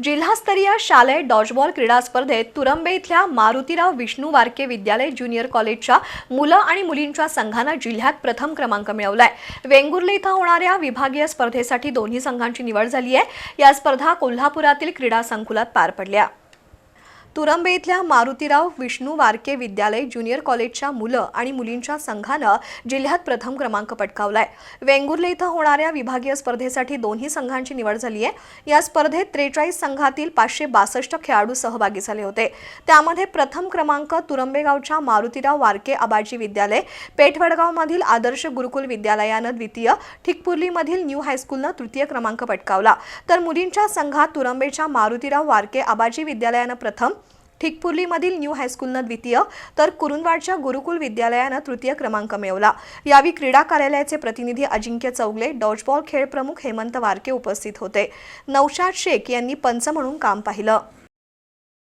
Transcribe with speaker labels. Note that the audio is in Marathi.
Speaker 1: जिल्हास्तरीय शालेय डॉजबॉल क्रीडा स्पर्धेत तुरंबे इथल्या मारुतीराव विष्णू वारके विद्यालय ज्युनियर कॉलेजच्या मुलं आणि मुलींच्या संघानं जिल्ह्यात प्रथम क्रमांक मिळवलाय. वेंगुर्ले इथं होणाऱ्या विभागीय स्पर्धेसाठी दोन्ही संघांची निवड झाली आहे. या स्पर्धा कोल्हापुरातील क्रीडा संकुलात पार पडल्या. तुरंबे इथल्या मारुतीराव विष्णू वारके विद्यालय ज्युनियर कॉलेजच्या मुलं आणि मुलींच्या संघानं जिल्ह्यात प्रथम क्रमांक पटकावलाय. वेंगुर्ले इथं होणाऱ्या विभागीय स्पर्धेसाठी दोन्ही संघांची निवड झाली आहे या स्पर्धेत त्रेचाळीस संघातील पाचशे बासष्ट खेळाडू सहभागी झाले होते. त्यामध्ये प्रथम क्रमांक तुरंबेगावच्या मारुतीराव वारके आबाजी विद्यालय पेठवडगावमधील आदर्श गुरुकुल विद्यालयानं द्वितीय ठिकपुर्लीमधील न्यू हायस्कूलनं तृतीय क्रमांक पटकावला. तर मुलींच्या संघात तुरंबेच्या मारुतीराव वारके आबाजी विद्यालयानं प्रथम ठिकपुर्लीमधील न्यू हायस्कूलनं द्वितीय तर कुरुंदवाडच्या गुरुकुल विद्यालयानं तृतीय क्रमांक मिळवला. यावेळी क्रीडा कार्यालयाचे प्रतिनिधी अजिंक्य चौगले डॉजबॉल खेळ प्रमुख हेमंत वारके उपस्थित होते. नौशाद शेख यांनी पंच म्हणून काम पाहिलं.